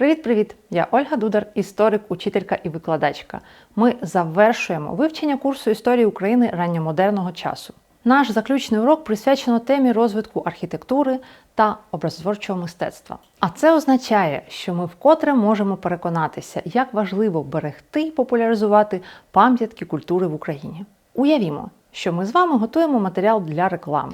Привіт-привіт! Я Ольга Дудар, історик, учителька і викладачка. Ми завершуємо вивчення курсу історії України ранньомодерного часу. Наш заключний урок присвячено темі розвитку архітектури та образотворчого мистецтва. А це означає, що ми вкотре можемо переконатися, як важливо берегти і популяризувати пам'ятки культури в Україні. Уявімо, що ми з вами готуємо матеріал для реклами.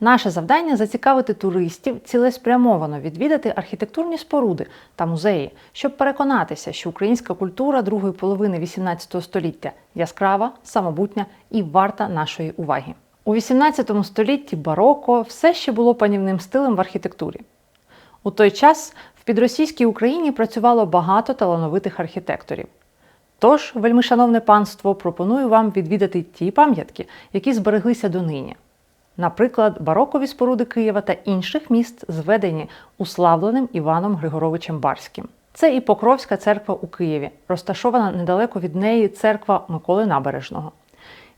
Наше завдання зацікавити туристів цілеспрямовано відвідати архітектурні споруди та музеї, щоб переконатися, що українська культура другої половини XVIII століття яскрава, самобутня і варта нашої уваги. У XVIII столітті бароко все ще було панівним стилем в архітектурі. У той час в підросійській Україні працювало багато талановитих архітекторів. Тож, вельмишановне панство, пропоную вам відвідати ті пам'ятки, які збереглися донині. Наприклад, барокові споруди Києва та інших міст зведені уславленим Іваном Григоровичем Барським. Це і Покровська церква у Києві, розташована недалеко від неї церква Миколи Набережного.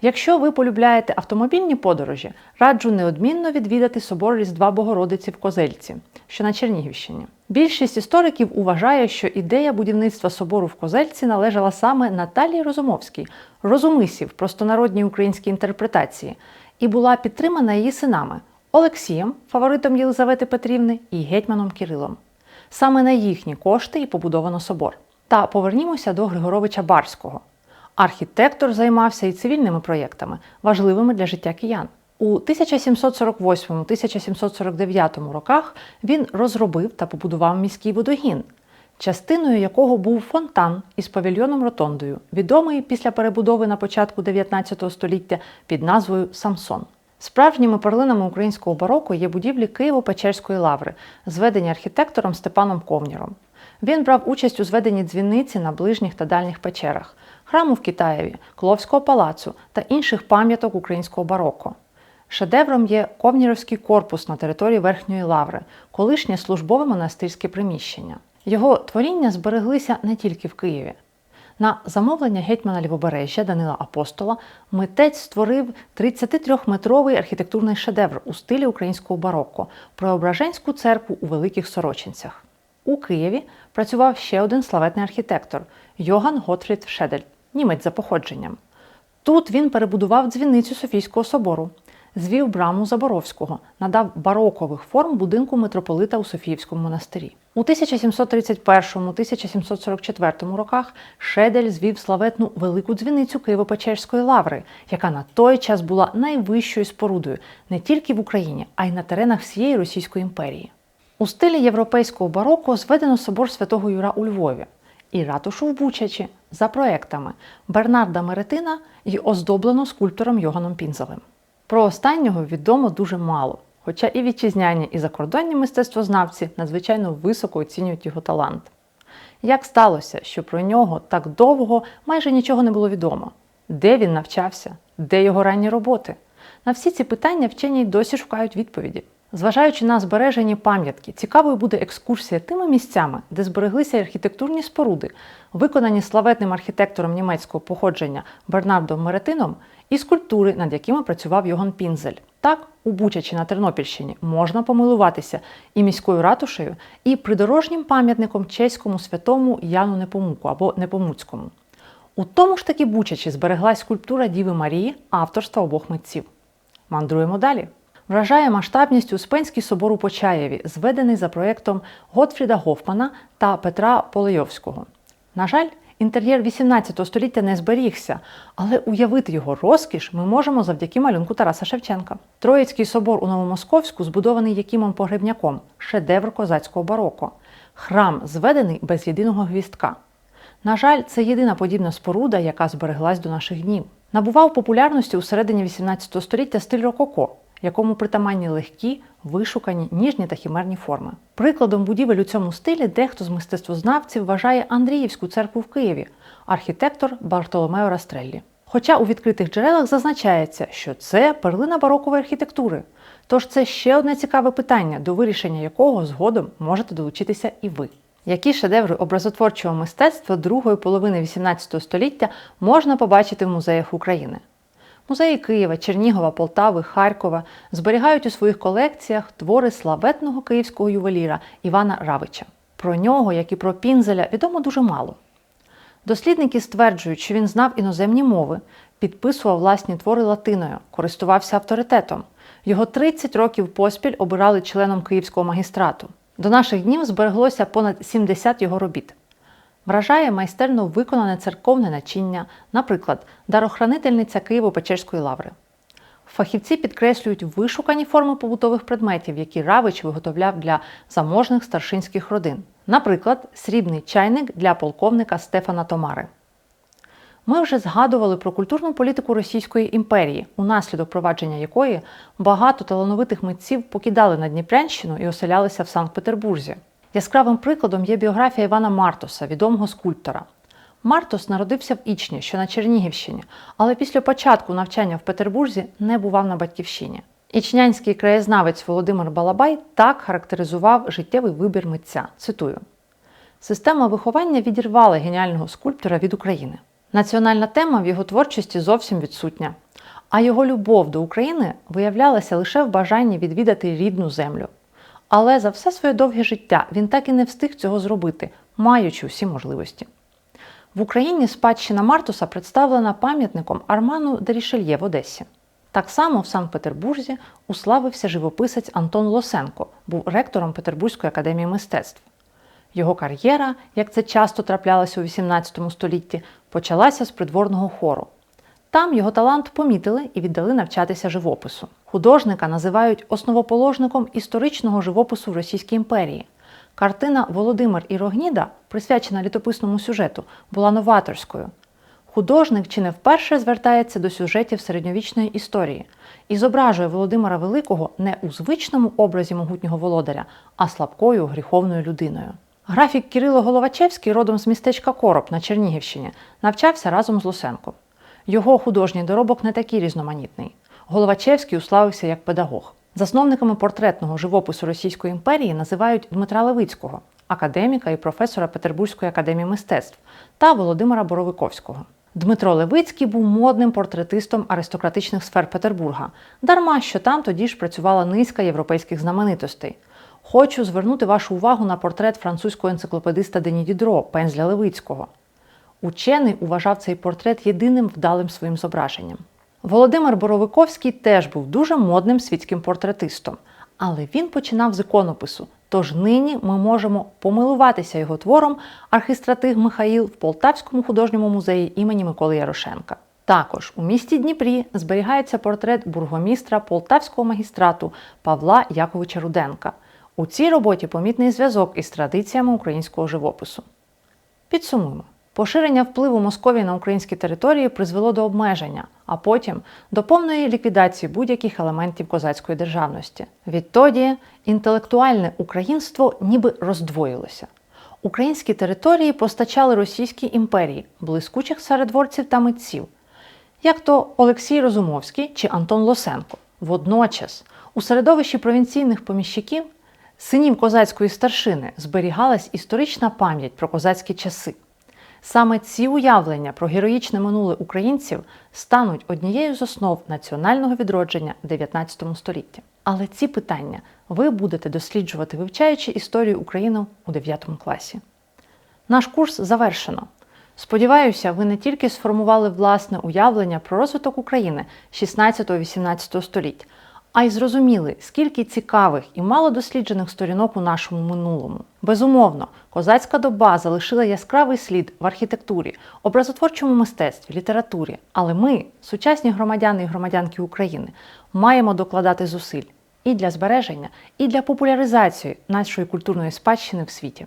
Якщо ви полюбляєте автомобільні подорожі, раджу неодмінно відвідати собор Різдва Богородиці в Козельці, що на Чернігівщині. Більшість істориків вважає, що ідея будівництва собору в Козельці належала саме Наталії Розумовській, розумисів простонародній українській інтерпретації, і була підтримана її синами Олексієм, фаворитом Єлизавети Петрівни, і гетьманом Кирилом. Саме на їхні кошти і побудовано собор. Та повернімося до Григоровича Барського. Архітектор займався і цивільними проєктами, важливими для життя киян. У 1748-1749 роках він розробив та побудував міський водогін, частиною якого був фонтан із павільйоном Ротондою, відомий після перебудови на початку 19 століття під назвою Самсон. Справжніми перлинами українського бароко є будівлі Києво-Печерської лаври, зведені архітектором Степаном Ковніром. Він брав участь у зведенні дзвіниці на ближніх та дальніх печерах, храму в Китаєві, Кловського палацу та інших пам'яток українського бароко. Шедевром є Ковнірівський корпус на території Верхньої лаври, колишнє службове монастирське приміщення. Його творіння збереглися не тільки в Києві. На замовлення гетьмана Лівобережжя Данила Апостола митець створив 33-метровий архітектурний шедевр у стилі українського барокко Преображенську церкву у Великих Сорочинцях. У Києві працював ще один славетний архітектор Йоган Готфрід Шедель, німець за походженням. Тут він перебудував дзвіницю Софійського собору, звів браму Заборовського, надав барокових форм будинку митрополита у Софіївському монастирі. У 1731-1744 роках Шедель звів славетну велику дзвіницю Києво-Печерської лаври, яка на той час була найвищою спорудою не тільки в Україні, а й на теренах всієї Російської імперії. У стилі європейського бароко зведено собор святого Юра у Львові і ратушу в Бучачі за проектами Бернарда Меретина і оздоблено скульптором Йоганом Пінзелем. Про останнього відомо дуже мало, хоча і вітчизняні, і закордонні мистецтвознавці надзвичайно високо оцінюють його талант. Як сталося, що про нього так довго майже нічого не було відомо? Де він навчався, де його ранні роботи? На всі ці питання вчені й досі шукають відповіді. Зважаючи на збережені пам'ятки, цікавою буде екскурсія тими місцями, де збереглися архітектурні споруди, виконані славетним архітектором німецького походження Бернардом Меретином, і скульптури, над якими працював Йоган Пінзель. Так, у Бучачі на Тернопільщині можна помилуватися і міською ратушею, і придорожнім пам'ятником чеському святому Яну Непомуку або Непомуцькому. У тому ж таки Бучачі збереглась скульптура Діви Марії авторства обох митців. Мандруємо далі. Вражає масштабністю Успенський собор у Почаєві, зведений за проєктом Готфріда Гофмана та Петра Полейовського. На жаль, інтер'єр XVIII століття не зберігся, але уявити його розкіш ми можемо завдяки малюнку Тараса Шевченка. Троїцький собор у Новомосковську збудований Якимом Погребняком, шедевр козацького бароко. Храм зведений без єдиного гвістка. На жаль, це єдина подібна споруда, яка збереглась до наших днів. Набував популярності у середині XVIII століття стиль рококо, якому притаманні легкі, вишукані, ніжні та хімерні форми. Прикладом будівель у цьому стилі дехто з мистецтвознавців вважає Андріївську церкву в Києві, архітектор Бартоломео Растреллі. Хоча у відкритих джерелах зазначається, що це перлина барокової архітектури. Тож це ще одне цікаве питання, до вирішення якого згодом можете долучитися і ви. Які шедеври образотворчого мистецтва другої половини XVIII століття можна побачити в музеях України? Музеї Києва, Чернігова, Полтави, Харкова зберігають у своїх колекціях твори славетного київського ювеліра Івана Равича. Про нього, як і про Пінзеля, відомо дуже мало. Дослідники стверджують, що він знав іноземні мови, підписував власні твори латиною, користувався авторитетом. Його 30 років поспіль обирали членом Київського магістрату. До наших днів збереглося понад 70 його робіт. Вражає майстерно виконане церковне начиння, наприклад, дарохранительниця Києво-Печерської лаври. Фахівці підкреслюють вишукані форми побутових предметів, які Равич виготовляв для заможних старшинських родин. Наприклад, срібний чайник для полковника Стефана Томари. Ми вже згадували про культурну політику Російської імперії, унаслідок провадження якої багато талановитих митців покидали Надніпрянщину і оселялися в Санкт-Петербурзі. Яскравим прикладом є біографія Івана Мартоса, відомого скульптора. Мартос народився в Ічні, що на Чернігівщині, але після початку навчання в Петербурзі не бував на батьківщині. Ічнянський краєзнавець Володимир Балабай так характеризував життєвий вибір митця. Цитую: Система виховання відірвала геніального скульптора від України. Національна тема в його творчості зовсім відсутня, а його любов до України виявлялася лише в бажанні відвідати рідну землю. Але за все своє довге життя він так і не встиг цього зробити, маючи усі можливості. В Україні спадщина Мартуса представлена пам'ятником Арману Дерішельє в Одесі. Так само в Санкт-Петербурзі уславився живописець Антон Лосенко, був ректором Петербурзької академії мистецтв. Його кар'єра, як це часто траплялося у XVIII столітті, почалася з придворного хору. Там його талант помітили і віддали навчатися живопису. Художника називають основоположником історичного живопису в Російській імперії. Картина Володимир і Рогніда, присвячена літописному сюжету, була новаторською. Художник чи не вперше звертається до сюжетів середньовічної історії і зображує Володимира Великого не у звичному образі могутнього володаря, а слабкою гріховною людиною. Графік Кирило Головачевський, родом з містечка Короб на Чернігівщині, навчався разом з Лусенком. Його художній доробок не такий різноманітний. Головачевський уславився як педагог. Засновниками портретного живопису Російської імперії називають Дмитра Левицького, академіка і професора Петербурзької академії мистецтв, та Володимира Боровиковського. Дмитро Левицький був модним портретистом аристократичних сфер Петербурга, дарма що там тоді ж працювала низка європейських знаменитостей. Хочу звернути вашу увагу на портрет французького енциклопедиста Дені Дідро, пензля Левицького. Учений вважав цей портрет єдиним вдалим своїм зображенням. Володимир Боровиковський теж був дуже модним світським портретистом, але він починав з іконопису. Тож нині ми можемо помилуватися його твором архістратиг Михаїл в Полтавському художньому музеї імені Миколи Ярошенка. Також у місті Дніпрі зберігається портрет бургомістра Полтавського магістрату Павла Яковича Руденка. У цій роботі помітний зв'язок із традиціями українського живопису. Підсумуємо. Поширення впливу Московії на українські території призвело до обмеження, а потім до повної ліквідації будь-яких елементів козацької державності. Відтоді інтелектуальне українство ніби роздвоїлося. Українські території постачали Російській імперії, блискучих царедворців та митців, як то Олексій Розумовський чи Антон Лосенко. Водночас у середовищі провінційних поміщиків, синів козацької старшини, зберігалась історична пам'ять про козацькі часи. Саме ці уявлення про героїчне минуле українців стануть однією з основ національного відродження 19 століття. Але ці питання ви будете досліджувати, вивчаючи історію України у 9 класі. Наш курс завершено. Сподіваюся, ви не тільки сформували власне уявлення про розвиток України 16-18 століть, а й зрозуміли, скільки цікавих і малодосліджених сторінок у нашому минулому. Безумовно, козацька доба залишила яскравий слід в архітектурі, образотворчому мистецтві, літературі. Але ми, сучасні громадяни і громадянки України, маємо докладати зусиль і для збереження, і для популяризації нашої культурної спадщини в світі.